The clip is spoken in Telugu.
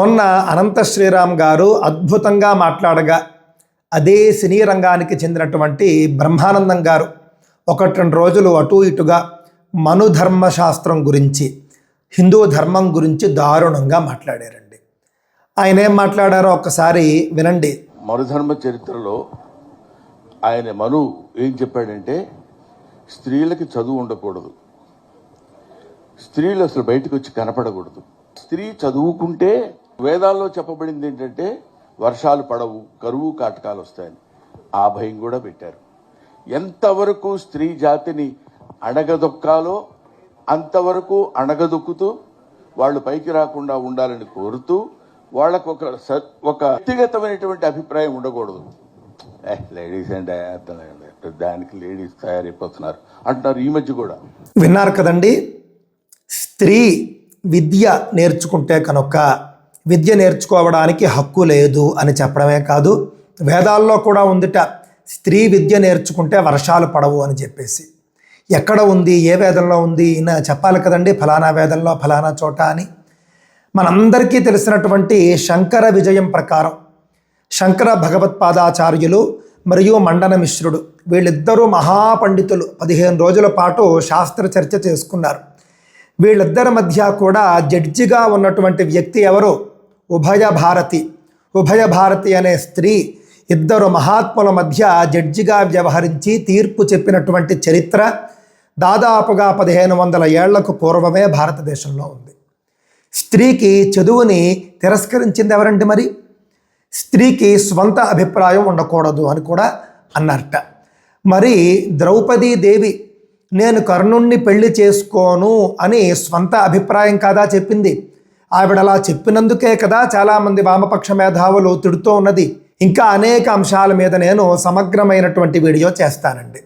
మొన్న అనంత శ్రీరామ్ గారు అద్భుతంగా మాట్లాడగా అదే సినీ రంగానికి చెందినటువంటి బ్రహ్మానందం గారు. ఒకటి రెండు రోజులు అటు ఇటుగా మనుధర్మ శాస్త్రం గురించి హిందూ ధర్మం గురించి దారుణంగా మాట్లాడారండి. ఆయన ఏం మాట్లాడారో ఒక్కసారి వినండి. మరుధర్మ చరిత్రలో ఆయన మను ఏం చెప్పాడంటే స్త్రీలకి చదువు ఉండకూడదు. స్త్రీలు అసలు బయటకు వచ్చి కనపడకూడదు. స్త్రీ చదువుకుంటే వేదాల్లో చెప్పబడింది ఏంటంటే వర్షాలు పడవు కరువు కాటకాలు వస్తాయని. ఆ భయం కూడా పెట్టారు. ఎంతవరకు స్త్రీ జాతిని అణగదొక్కాలో అంతవరకు అణగదొక్కుతూ వాళ్ళు పైకి రాకుండా ఉండాలని కోరుతూ వాళ్ళకు ఒక స- ఒక వ్యక్తిగతమైనటువంటి అభిప్రాయం ఉండకూడదు. ఏ లేడీస్ అండ్ అర్థం దానికి లేడీస్ తయారైపోతున్నారు. అంటున్నారు ఈ మధ్య కూడా. విన్నారు కదండి? స్త్రీ విద్య నేర్చుకుంటే కనుక విద్య నేర్చుకోవడానికి హక్కు లేదు అని చెప్పడమే కాదు వేదాల్లో కూడా ఉందిట స్త్రీ విద్య నేర్చుకుంటే వర్షాలు పడవు అని చెప్పేసి. ఎక్కడ ఉంది ఏ వేదంలో ఉంది ఈయన చెప్పాలి కదండి ఫలానా వేదంలో ఫలానా చోట అని. మనందరికీ తెలిసినటువంటి శంకర విజయం ప్రకారం శంకర భగవత్పాదాచార్యులు మరియు మండన మిశ్రుడు వీళ్ళిద్దరూ మహాపండితులు. పదిహేను రోజుల పాటు శాస్త్ర చర్చ చేసుకున్నారు. వీళ్ళిద్దరి మధ్య కూడా జడ్జిగా ఉన్నటువంటి వ్యక్తి ఎవరు? ఉభయ భారతి ఉభయ భారతి అనే స్త్రీ ఇద్దరు మహాత్ముల మధ్య జడ్జిగా వ్యవహరించి తీర్పు చెప్పినటువంటి చరిత్ర దాదాపుగా పదిహేను వందల ఏళ్ళకు పూర్వమే భారతదేశంలో ఉంది. స్త్రీకి చదువుని తిరస్కరించింది ఎవరండి మరి? స్త్రీకి స్వంత అభిప్రాయం ఉండకూడదు అని కూడా అన్నారట. మరి ద్రౌపదీ దేవి నేను కర్ణుణ్ణి పెళ్ళి చేసుకోను అని స్వంత అభిప్రాయం కాదా చెప్పింది? ఆవిడ అలా చెప్పినందుకే కదా చాలామంది వామపక్ష మేధావులు తిడుతూ ఉన్నది. ఇంకా అనేక అంశాల మీద నేను సమగ్రమైనటువంటి వీడియో చేస్తానండి.